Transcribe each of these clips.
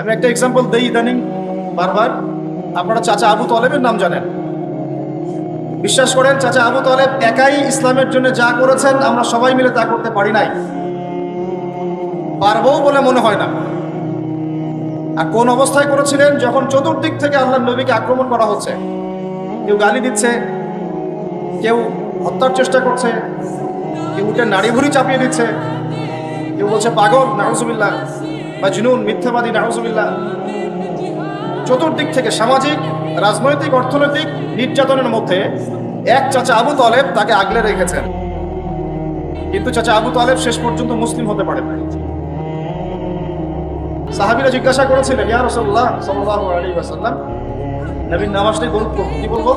আমি একটা এক্সাম্পল দেই ইদানিং, বারবার। আপনারা চাচা আবু তলেবের নাম জানেন। বিশ্বাস করেন, চাচা আবু তলেব একাই ইসলামের জন্য যা করেছেন, আমরা সবাই মিলে তা করতে পারি নাই। পারব বলে মনে হয় না। আর কোন অবস্থায় করেছিলেন? যখন চতুর্দিক থেকে আল্লাহ নবীকে আক্রমণ করা হচ্ছে। কেউ গালি দিচ্ছে, কেউ হত্যার চেষ্টা করছে, কেউ উঠে নাড়ি ভুড়ি চাপিয়ে দিচ্ছে, কেউ বলছে, পাগল নাহজুবিল্লাহ বা জুনুন, মিথ্যাবাদী নাহজুবিল্লাহ চতুর্দিক থেকে সামাজিক, রাজনৈতিক, অর্থনৈতিক নির্যাতনের মধ্যে এক চাচা আবু তলেব তাকে আগলে রেখেছেন। কিন্তু চাচা আবু তালেব শেষ পর্যন্ত মুসলিম হতে পারে নাই। সাহাবিরা জিজ্ঞাসা করেছিলেন, ইয়া ওয়াসাল্লাম, নবীর নামাজটাই দরুদ পড়ব কি বলব?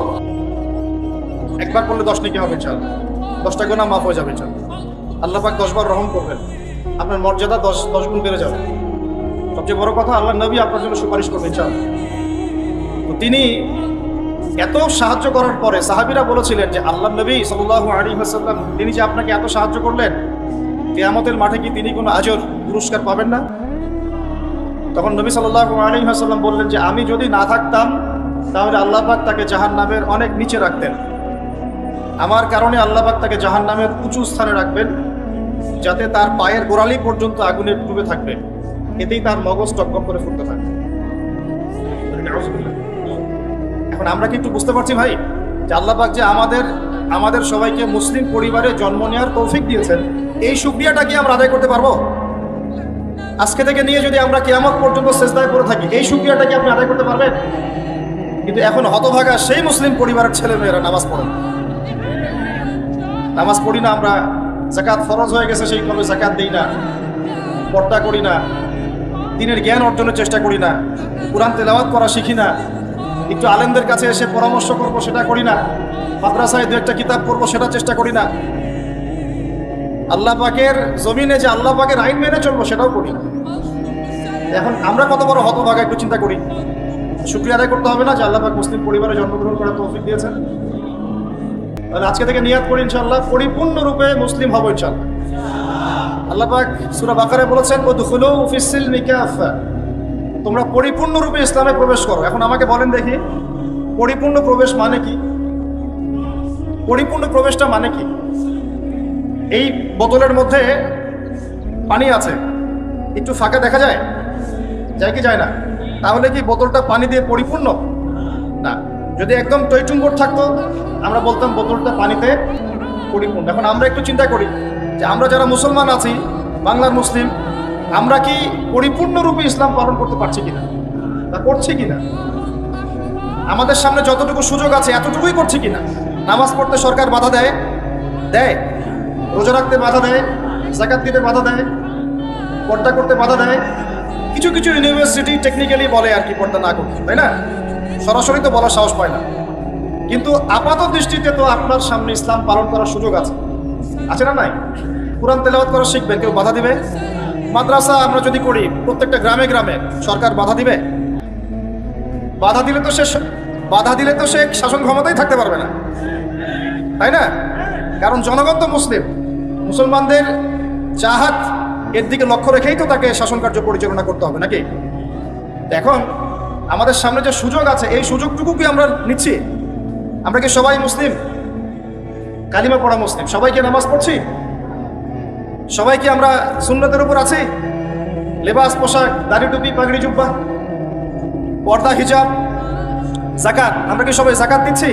একবার পড়লে দশ নাকি হবে, ইনশাআল্লাহ। দশটা গোনা মাফ হয়ে যাবে, ইনশাআল্লাহ। আল্লাহ পাক দশবার রহম করবেন। আপনার মর্যাদা দশ দশ গুণ বেড়ে যাবে। সবচেয়ে বড় কথা আল্লাহ নবী আপনার জন্য সুপারিশ করবেন চান তো তিনি এত সাহায্য করার পরে সাহাবিরা বলেছিলেন যে আল্লাহ নবী সাল্লাল্লাহু আলাইহি ওয়াসাল্লাম, তিনি যে আপনাকে এত সাহায্য করলেন, কেয়ামতের মাঠে কি তিনি কোনো আজর, পুরস্কার পাবেন না? তখন নবী সাল্লাল্লাহু আলাইহি ওয়াসাল্লাম বললেন যে, আমি যদি না থাকতাম, তাহলে আল্লাহ পাক তাকে জাহান্নামের অনেক নিচে রাখতেন। আমার কারণে আল্লাহ পাক তাকে জাহান্নামের উঁচু স্থানে রাখবেন, যাতে তার পায়ের গোড়ালি পর্যন্ত আগুনে ডুবে থাকবে। এতেই তার মগজ টকবক করে ফুটতে থাকবে এখন আমরা কি একটু বুঝতে পারছি ভাই, যে আল্লাহ পাক যে আমাদের আমাদের সবাইকে মুসলিম পরিবারে জন্ম নেওয়ার তৌফিক দিয়েছেন, এই সুক্রিয়াটা কি আমরা আদায় করতে পারব? আজকে থেকে নিয়ে যদি আমরা কেয়ামত পর্যন্ত চেষ্টায় করে থাকি, এই সুক্রিয়াটা কি আপনি আদায় করতে পারবেন? কিন্তু এখন হতভাগা সেই মুসলিম পরিবারের ছেলে মেয়েরা নামাজ পড়ে নামাজ পড়ি না আমরা, জাকাত ফরজ হয়ে গেছে, সেই কবে জাকাত দিই না, পর্দা করি না। দিনের জ্ঞান অর্জনের চেষ্টা করি না। কোরআন তেলাওয়াত করা শিখি না। একটু আলেমদের কাছে এসে পরামর্শ করব, সেটা করি না। মাদ্রাসায় দু একটা কিতাব পড়ব সেটা চেষ্টা করি না। আল্লাহ পাকের জমিনে যে আল্লাহ পাকের আইন মেনে চলবো, সেটাও করি। এখন আমরা কত বড় হতভাগা, একটু চিন্তা করি। শুক্রিয়া আদায় করতে হবে না, যে আল্লাহ পাক মুসলিম পরিবারে জন্মগ্রহণ করার তৌফিক দিয়েছেন। তাহলে আজকে থেকে নিয়াত করি ইনশাআল্লাহ, পরিপূর্ণরূপে মুসলিম হব ইনশাআল্লাহ। আল্লাহ পাক সূরা বাকারে বলেছেন ও দুখুলু ফিস সিলমি কাফা। তোমরা পরিপূর্ণরূপে ইসলামে প্রবেশ করো। এখন আমাকে বলেন দেখি, পরিপূর্ণ প্রবেশ মানে কি? পরিপূর্ণ প্রবেশটা মানে কি? এই বোতলের মধ্যে পানি আছে, একটু ফাঁকা দেখা যায়? যায় কি যায় না? তাহলে কি বোতলটা পানি দিয়ে পরিপূর্ণ? না। যদি একদম টইটুম্বর থাকতো, আমরা বলতাম বোতলটা পানিতে পরিপূর্ণ। এখন আমরা একটু চিন্তা করি যে আমরা যারা মুসলমান আছি, বাংলার মুসলিম, আমরা কি পরিপূর্ণরূপে ইসলাম পালন করতে পারছি কিনা? তা করছি কিনা? আমাদের সামনে যতটুকু সুযোগ আছে, এতটুকুই করছি কিনা? নামাজ পড়তে সরকার বাধা দেয়? দেয়। রোজা রাখতে বাধা দেয়? জাকাত দিতে বাধা দেয়? পর্দা করতে বাধা দেয়? কিছু কিছু ইউনিভার্সিটি টেকনিক্যালি বলে আর কি পর্দা না করতে, তাই না? সরাসরি তো বলার সাহস পায় না। কিন্তু আপাত দৃষ্টিতে তো আপনার সামনে ইসলাম পালন করার সুযোগ আছে। আছে না নাই? কোরআন তেলাওয়াত করা শিখবেন কেউ বাধা দিবে? মাদ্রাসা আমরা যদি করি, প্রত্যেকটা গ্রামে গ্রামে সরকার বাধা দিবে? বাধা দিলে তো সে বাধা দিলে তো সে শাসন ক্ষমতাই থাকতে পারবে না। তাই না? কারণ জনগণ তো মুসলিম। মুসলমানদের চাহাত এর দিকে লক্ষ্য রেখেই তো তাকে শাসন কার্য পরিচালনা করতে হবে, নাকি? এখন আমাদের সামনে যে সুযোগ আছে, এই সুযোগটুকু কি আমরা নিচ্ছি? আমরা কি সবাই মুসলিম? কালিমা পড়া মুসলিম। সবাইকে নামাজ পড়ছি? সবাইকে আমরা সুন্নতের উপর আছি? লেবাস, পোশাক, দাড়ি টুপি, পাগড়ি, জুব্বা, পর্দা, হিজাব, জাকাত। আমরা কি সবাই জাকাত দিচ্ছি?